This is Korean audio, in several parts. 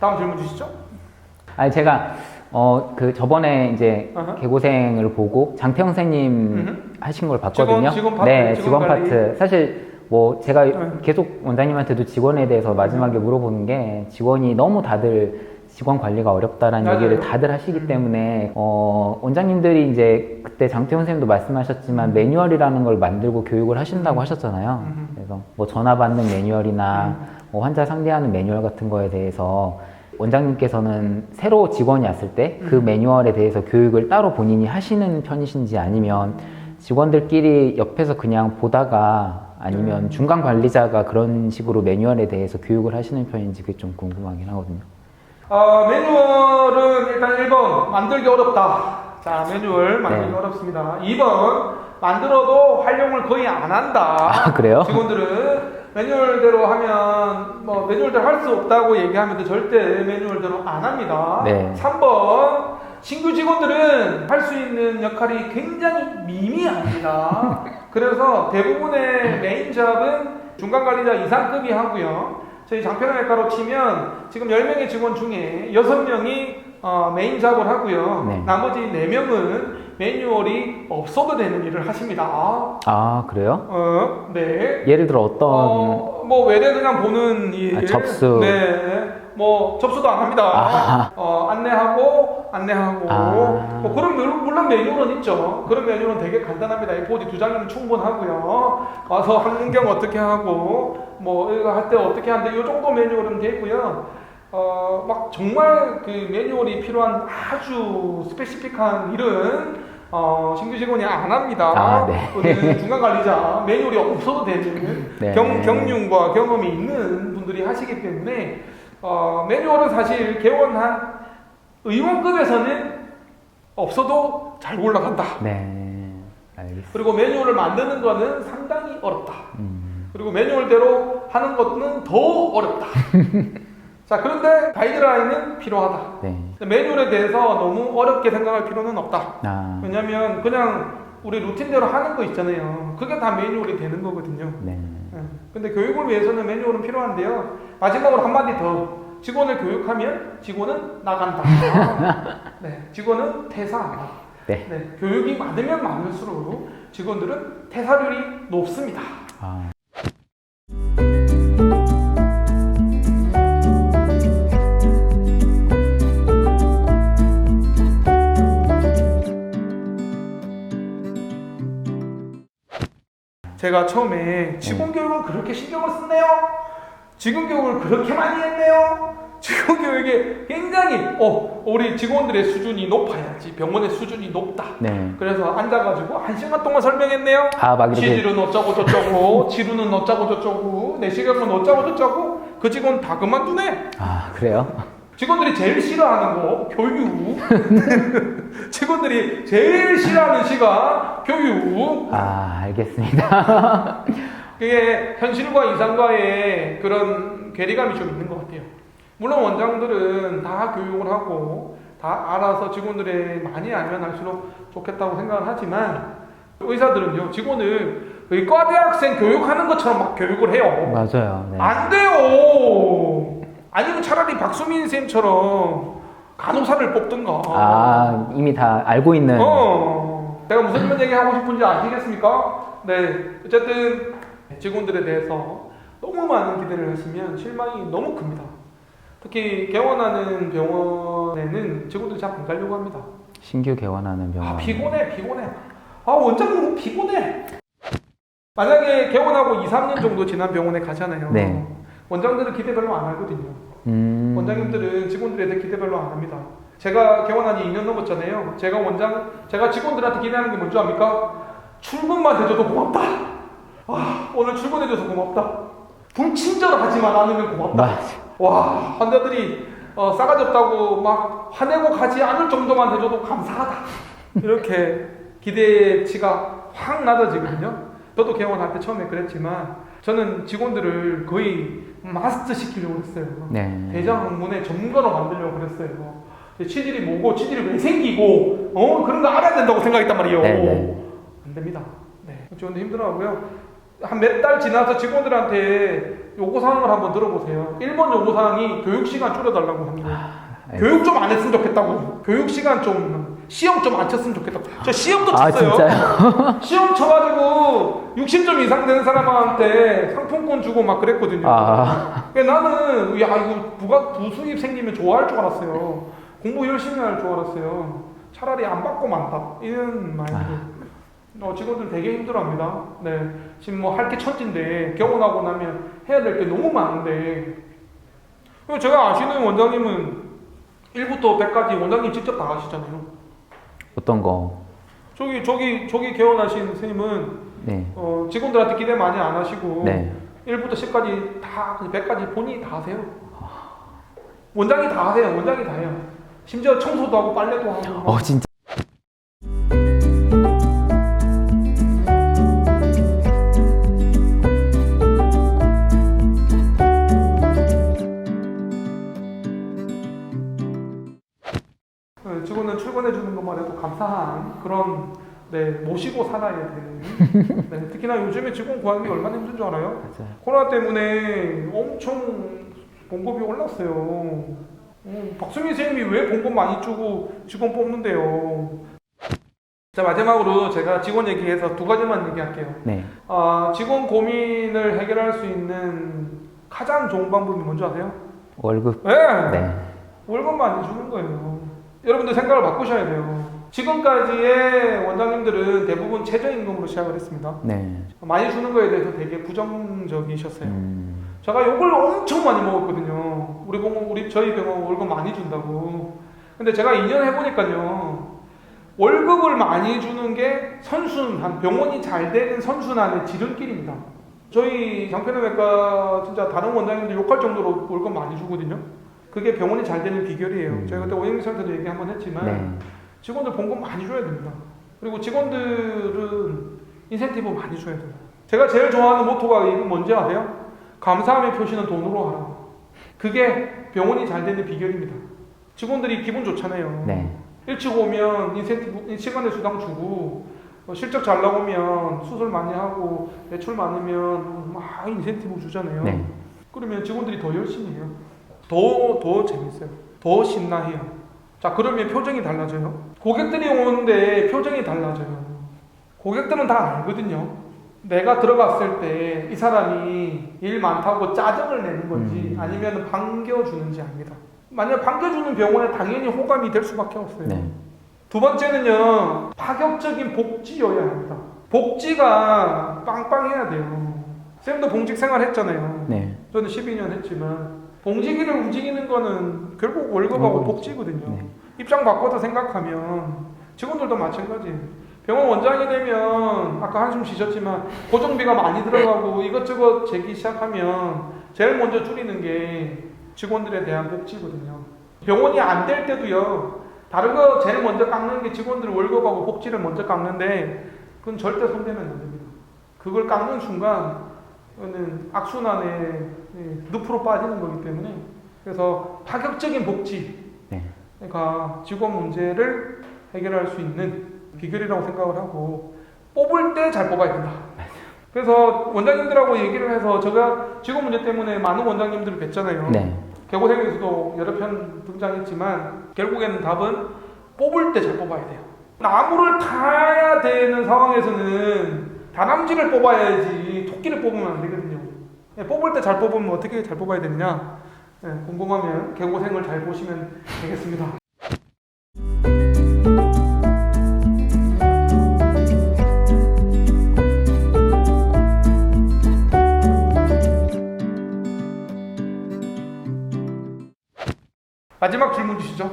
다음 질문 주시죠. 아니 제가 어 그 저번에 이제 아하. 개고생을 보고 장태영 선생님. 하신 걸 봤거든요. 직원- 직원 파트, 네, 직원 직원 관리. 파트. 사실 뭐 제가 음. 계속 원장님한테도 직원에 대해서 마지막에 물어보는 게 직원이 너무 다들 직원 관리가 어렵다라는 맞아요. 얘기를 다들 하시기 음. 때문에 어 원장님들이 이제 그때 장태영 선생님도 말씀하셨지만 매뉴얼이라는 걸 만들고 교육을 하신다고 하셨잖아요. 음. 그래서 뭐 전화 받는 매뉴얼이나 뭐 환자 상대하는 매뉴얼 같은 거에 대해서 원장님께서는 새로 직원이 왔을 때그 음. 매뉴얼에 대해서 교육을 따로 본인이 하시는 편이신지 아니면 직원들끼리 옆에서 그냥 보다가 아니면 음. 중간 관리자가 그런 식으로 매뉴얼에 대해서 교육을 하시는 편인지 그게 좀 궁금하긴 하거든요. 어, 매뉴얼은 일단 1번 만들기 어렵다. 자, 매뉴얼 만들기 네. 어렵습니다. 2번 만들어도 활용을 거의 안 한다. 아, 그래요? 직원들은 매뉴얼대로 하면 뭐 매뉴얼대로 할 수 없다고 얘기하면 절대 매뉴얼대로 안 합니다. 네. 3번 신규 직원들은 할 수 있는 역할이 굉장히 미미합니다. 그래서 대부분의 메인 잡은 중간 관리자 이상급이 하고요. 저희 장편외과로 치면 지금 10명의 직원 중에 6명이 어, 메인 잡을 하고요. 네. 나머지 4명은 매뉴얼이 없어도 되는 일을 하십니다. 아 그래요? 어, 네. 예를 들어 어떤 어, 뭐 외래 그냥 보는 일. 아, 접수. 네. 뭐 접수도 안 합니다. 아. 어, 안내하고 안내하고 아. 뭐 그런 물론, 매뉴얼은 있죠. 그런 매뉴얼은 되게 간단합니다. A4지 두 장이면 충분하고요. 와서 환경 어떻게 하고 뭐 이거 할 때 어떻게 하는데 이 정도 매뉴얼은 되고요. 어, 막 정말 그 매뉴얼이 필요한 아주 스페시픽한 일은 어, 신규 직원이 안 합니다. 아, 네. 우리는 중간 관리자 매뉴얼이 없어도 되는 네. 경, 경륜과 경험이 있는 분들이 하시기 때문에 어, 매뉴얼은 사실 개원한 의원급에서는 없어도 잘 올라간다. 네 알겠습니다. 그리고 매뉴얼을 만드는 거는 상당히 어렵다. 음, 그리고 매뉴얼대로 하는 것은 더 어렵다. 자, 그런데 가이드라인은 필요하다. 네. 매뉴얼에 대해서 너무 어렵게 생각할 필요는 없다. 아 왜냐면 그냥 우리 루틴대로 하는 거 있잖아요. 그게 다 매뉴얼이 되는 거거든요. 네. 예. 근데 교육을 위해서는 매뉴얼은 필요한데요. 마지막으로 한마디 더. 직원을 교육하면 직원은 나간다. 네. 직원은 퇴사한다. 네. 네. 교육이 많으면 많을수록 직원들은 퇴사률이 높습니다. 아. 제가 처음에 직원 교육을 그렇게 신경을 썼네요. 직원 교육을 그렇게 많이 했네요. 직원 교육에 굉장히 어 우리 직원들의 수준이 높아야지 병원의 수준이 높다. 네. 그래서 앉아가지고 한 시간 동안 설명했네요. 아, 막 이렇게 치질은 어쩌고 저쩌고, 치루는 어쩌고 저쩌고, 내시경은 어쩌고 저쩌고, 그 직원 다 그만두네. 아 그래요? 직원들이 제일 싫어하는 거 교육. 직원들이 제일 싫어하는 시간 교육. 아 알겠습니다. 그게 현실과 이상과의 그런 괴리감이 좀 있는 것 같아요. 물론 원장들은 다 교육을 하고 다 알아서 직원들이 많이 알면 할수록 좋겠다고 생각을 하지만 의사들은요 직원을 의과대학생 교육하는 것처럼 막 교육을 해요. 맞아요. 네. 안 돼요. 아니면 차라리 박수민 쌤처럼 간호사를 뽑든가. 아 이미 다 알고 있는. 어, 내가 무슨 얘기하고 싶은지 아시겠습니까? 네, 어쨌든 직원들에 대해서 너무 많은 기대를 하시면 실망이 너무 큽니다. 특히 개원하는 병원에는 직원들이 잘 안 가려고 합니다. 신규 개원하는 병원. 아 피곤해, 피곤해. 아 원장님 너무 피곤해. 만약에 개원하고 2, 3년 정도 지난 병원에 가잖아요. 네. 원장들은 기대 별로 안 하거든요. 음. 원장님들은 직원들에 대해 기대 별로 안 합니다. 제가 개원한 지 2년 넘었잖아요. 제가 원장, 제가 직원들한테 기대하는 게 뭔지 압니까? 출근만 해줘도 고맙다. 아, 오늘 출근해줘서 고맙다. 불친절하지만 않으면 고맙다. 맞아. 와, 환자들이 어, 싸가지 없다고 막 화내고 가지 않을 정도만 해줘도 감사하다. 이렇게 기대치가 확 낮아지거든요. 저도 개원 할 때 처음에 그랬지만 저는 직원들을 거의 마스터 시키려고 했어요. 네. 대장 학문의 전문가로 만들려고 그랬어요. 치질이 뭐고 치질이 왜 생기고 어 그런 거 알아야 된다고 생각했단 말이에요. 네, 네. 안 됩니다. 네, 직원들 힘들어하고요. 한 몇 달 지나서 직원들한테 요구 사항을 한번 들어보세요. 1번 요구 사항이 교육 시간 줄여달라고 합니다. 네. 교육 좀 안 했으면 좋겠다고. 교육 시간 좀, 시험 좀 안 쳤으면 좋겠다고. 저 시험도 아 쳤어요. 진짜요? 시험 쳐가지고 60점 이상 되는 사람한테 상품권 주고 막 그랬거든요. 아 그러니까 나는 야 이거 부가 부수입 생기면 좋아할 줄 알았어요. 공부 열심히 할 줄 알았어요. 차라리 안 받고 만다 이런 마인드. 어, 직원들 되게 힘들어합니다. 네, 지금 뭐 할 게 천진데 결혼하고 나면 해야 될 게 너무 많은데. 그리고 제가 아시는 원장님은 1부터 100까지 원장님 직접 다 하시잖아요. 어떤 거? 저기 저기 저기 개원하신 선생님은 네. 어, 직원들한테 기대 많이 안 하시고 네. 1부터 10까지 다 100까지 본인이 다 하세요. 원장이 다 하세요. 원장이 다 해요. 심지어 청소도 하고 빨래도 하고. 어 진짜. 그런 네, 모시고 살아야 되는. 네, 특히나 요즘에 직원 구하기 얼마나 힘든 줄 알아요? 맞아요. 코로나 때문에 엄청 봉급이 올랐어요. 어, 박수민 선생님이 왜 봉급 많이 주고 직원 뽑는데요? 자 마지막으로 제가 직원 얘기해서 두 가지만 얘기할게요. 네. 아, 직원 고민을 해결할 수 있는 가장 좋은 방법이 뭔지 아세요? 월급. 네. 네. 월급 많이 주는 거예요. 여러분들 생각을 바꾸셔야 돼요. 지금까지의 원장님들은 대부분 최저임금으로 시작을 했습니다. 네. 많이 주는 거에 대해서 되게 부정적이셨어요. 음, 제가 욕을 엄청 많이 먹었거든요. 우리 병원, 우리 저희 병원 월급 많이 준다고. 근데 제가 2년 해보니까요. 월급을 많이 주는 게 선순환, 병원이 잘 되는 선순환의 지름길입니다. 저희 장편외과 진짜 다른 원장님들 욕할 정도로 월급 많이 주거든요. 그게 병원이 잘 되는 비결이에요. 음. 제가 그때 오영미센터도 얘기 한번 했지만 네. 직원들 봉급 많이 줘야 됩니다. 그리고 직원들은 인센티브 많이 줘야 돼요. 제가 제일 좋아하는 모토가 뭔지 아세요? 감사함의 표시는 돈으로 하라. 그게 병원이 잘 되는 비결입니다. 직원들이 기분 좋잖아요. 네. 일찍 오면 인센티브, 시간의 수당 주고 어, 실적 잘 나오면 수술 많이 하고 매출 많으면 막 인센티브 주잖아요. 네. 그러면 직원들이 더 열심히 해요. 더, 더 재밌어요. 더 신나해요. 자, 그러면 표정이 달라져요. 고객들이 오는데 표정이 달라져요. 고객들은 다 알거든요. 내가 들어갔을 때 이 사람이 일 많다고 짜증을 내는 건지 음. 아니면 반겨주는지 압니다. 만약 반겨주는 병원에 당연히 호감이 될 수밖에 없어요. 네. 두 번째는요, 파격적인 복지여야 합니다. 복지가 빵빵해야 돼요. 쌤도 봉직 생활 했잖아요. 네. 저는 12년 했지만, 봉직이를 움직이는 거는 결국 월급하고 월급이죠. 복지거든요. 네. 입장 바꿔서 생각하면, 직원들도 마찬가지예요. 병원 원장이 되면, 아까 한숨 쉬셨지만, 고정비가 많이 들어가고 이것저것 재기 시작하면, 제일 먼저 줄이는 게 직원들에 대한 복지거든요. 병원이 안 될 때도요, 다른 거 제일 먼저 깎는 게 직원들 월급하고 복지를 먼저 깎는데 그건 절대 손대면 안 됩니다. 그걸 깎는 순간 그거는 악순환에 예, 늪으로 빠지는 거기 때문에 그래서 파격적인 복지 네. 그러니까 직원 문제를 해결할 수 있는 비결이라고 생각을 하고 뽑을 때 잘 뽑아야 된다. 그래서 원장님들하고 얘기를 해서 제가 직원 문제 때문에 많은 원장님들을 뵀잖아요. 네. 개고생에서도 여러 편 등장했지만 결국에는 답은 뽑을 때 잘 뽑아야 돼요. 나무를 타야 되는 상황에서는 다람쥐를 뽑아야지 토끼를 뽑으면 안 되거든요. 예, 뽑을 때 잘 뽑으면 어떻게 잘 뽑아야 되느냐? 예, 궁금하면 개고생을 잘 보시면 되겠습니다. 마지막 질문 주시죠.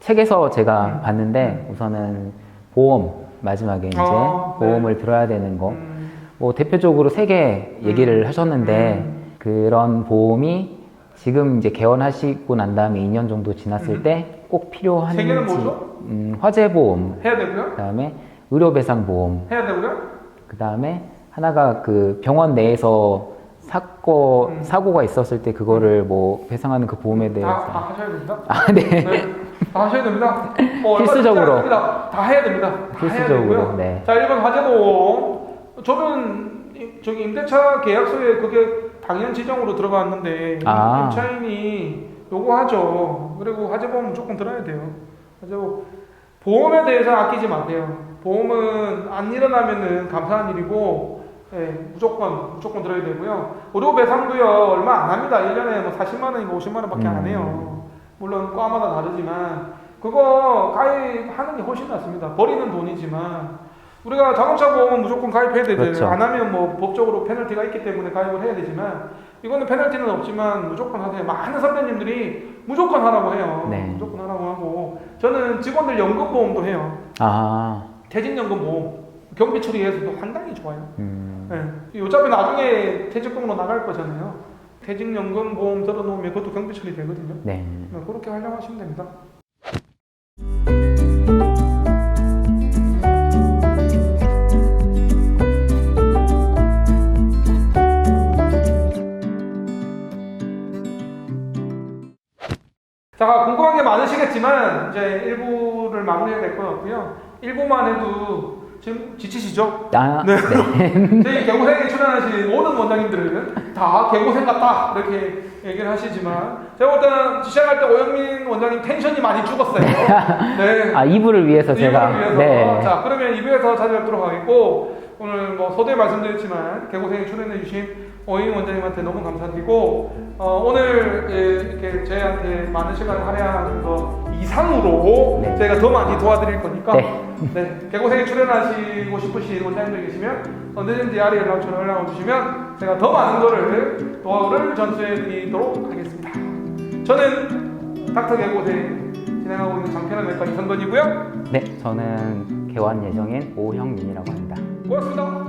책에서 제가 음. 봤는데 우선은 보험 마지막에 이제 아, 네. 보험을 들어야 되는 거. 음, 뭐 대표적으로 세 개 얘기를 하셨는데 음. 그런 보험이 지금 이제 개원하시고 난 다음에 2년 정도 지났을 음. 때 꼭 필요한지 세 개는 뭐죠? 음, 화재 보험, 해야 되고요. 그다음에 의료 배상 보험, 해야 되고요. 그다음에 하나가 그 병원 내에서 사고 음. 사고가 있었을 때 그거를 뭐 배상하는 그 보험에 다, 대해서 다 하셔야 됩니다. 아 네. 네, 다 하셔야 됩니다. 뭐 얼마 필수적으로. 않습니다. 다 해야 됩니다. 다 해야 필수적으로, 되고요. 네. 자, 1번 화재보험. 저는 이- 저기 임대차 계약서에 그게 당연 지정으로 들어갔는데 아. 임차인이 요구하죠. 그리고 화재보험 무조건 들어야 돼요. 화재보험 보험에 대해서 아끼지 마세요. 보험은 안 일어나면은 감사한 일이고 예, 무조건 무조건 들어야 되고요. 의료 배상도요 얼마 안 합니다. 1년에 뭐 40만 원이고 50만 원밖에 안 음. 해요. 물론 과마다 다르지만 그거 가입하는 게 훨씬 낫습니다. 버리는 돈이지만 우리가 자동차 보험은 무조건 가입해야 되잖아요. 그렇죠. 안 하면 뭐 법적으로 페널티가 있기 때문에 가입을 해야 되지만 이거는 페널티는 없지만 무조건 하세요. 많은 선배님들이 무조건 하라고 해요. 네. 무조건 하라고 하고 저는 직원들 연금 보험도 해요. 아, 퇴직연금 보험 경비 처리해서도 상당히 좋아요. 음, 네. 어차피 나중에 퇴직금으로 나갈 거잖아요. 퇴직연금 보험 들어놓으면 그것도 경비 처리 되거든요. 네. 네, 그렇게 활용하시면 됩니다. 자, 궁금한 게 많으시겠지만 이제 1부를 마무리해야 될 것 같고요. 1부만 해도 지금 지치시죠? 아, 네. 네. 저희 개고생에 출연하신 모든 원장님들은 다 개고생 같다 이렇게 얘기를 하시지만 제가 볼 때는 시작할 때 오영민 원장님 텐션이 많이 죽었어요. 네. 아, 2부를 위해서 제가. 이부를 위해서. 네. 자, 그러면 2부에서 찾아뵙도록 하겠고, 오늘 뭐 서두에 말씀드렸지만, 개고생에 출연해 주신 오인 원장님한테 너무 감사드리고, 어, 오늘 예, 이렇게 저희한테 많은 시간을 할애한 거 이상으로 네. 저희가 더 많이 도와드릴 거니까, 네. 네, 개고생에 출연하시고 싶으신 원장님들 계시면, 언제든지 아래 연락처로 연락을 주시면, 제가 더 많은 거를, 도와를 전수해 드리도록 하겠습니다. 저는 닥터 개고생 진행하고 있는 장편한 외과 이성건이고요. 네, 저는 개원 예정인 오형민이라고 합니다. 고맙습니다.